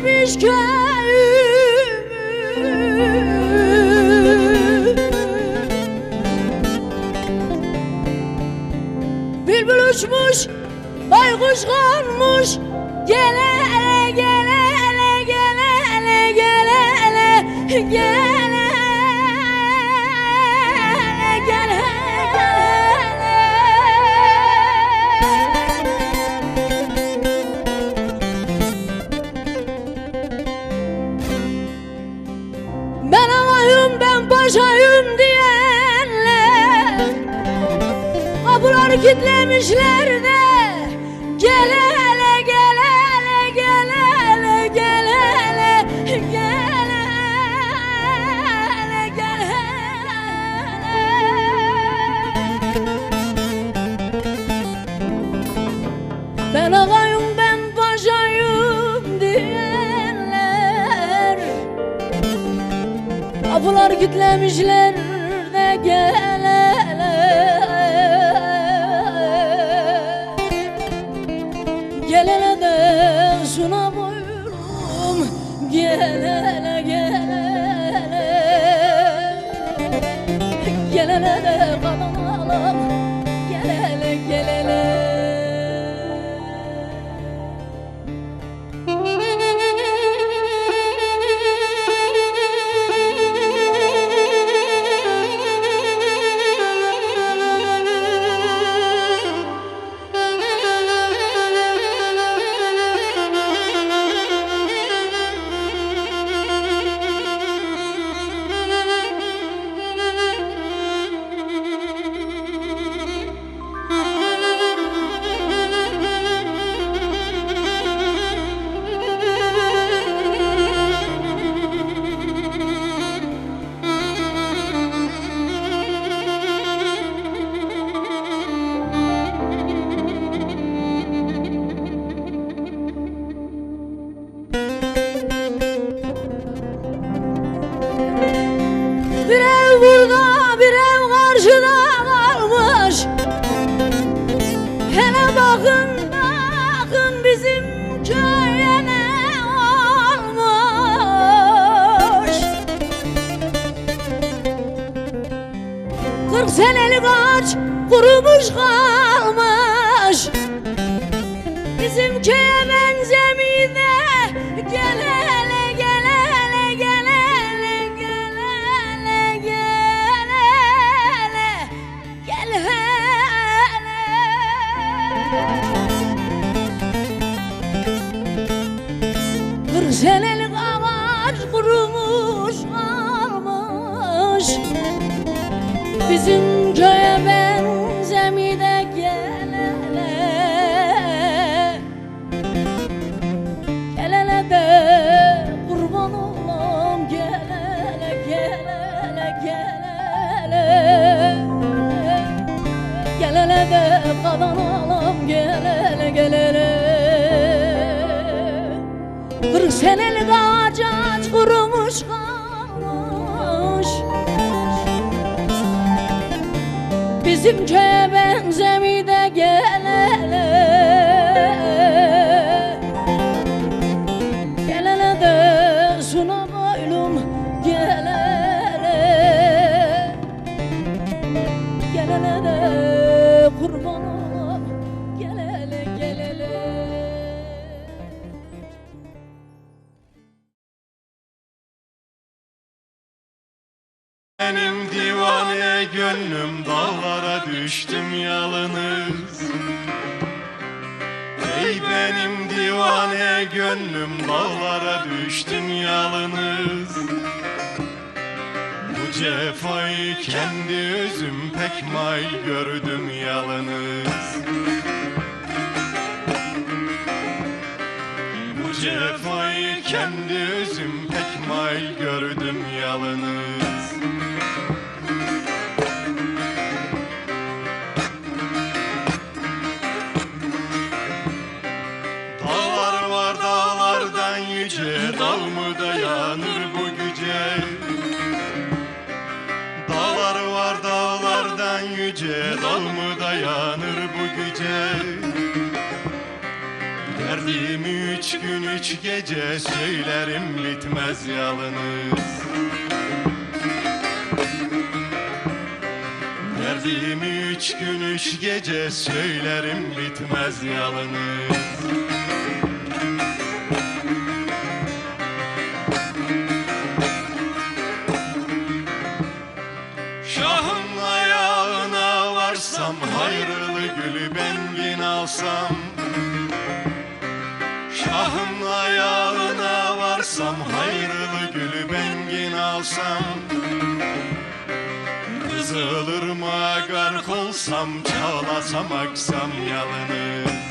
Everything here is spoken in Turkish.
gitlemiş köyümü. Bülbül uçmuş, baykuş konmuş. Gele ele gele ele gele ele gele ele gele ele gele kilitlemişler de Gel hele gel hele gel hele gel hele gel hele gel Ben ağayım ben paşayım diyenler. Kapılar kilitlemişler de gel hele ağaç kurumuş kalmış. Bizim köye benzemiyor de Gel hele gel hele gel hele gel hele gel hele Gel hele Kırk kalan olam Gel hele gel Kırk senelik ağaç ağaç kurumuş kalmış Bizim köye benzemi de gel hele Gel hele de suna boylum gel hele de kurban olam Gel hele Benim divane gönlüm dağlara düştüm yalınız Ey benim divane gönlüm dağlara düştüm yalınız cefayı kendi özüm pek may gördüm yalınız Bu cefayı kendi özüm pek may gördüm yalınız yüce Dal mı dayanır bu güce Derdimi üç gün üç gece söylerim bitmez yalınız Derdimi üç gün üç gece söylerim bitmez yalınız gülü ben yine alsam Şahın ayağına varsam Hayırlı gülü ben yine alsam Kızılırmağa gark olsam Çağlasam aksam yalınız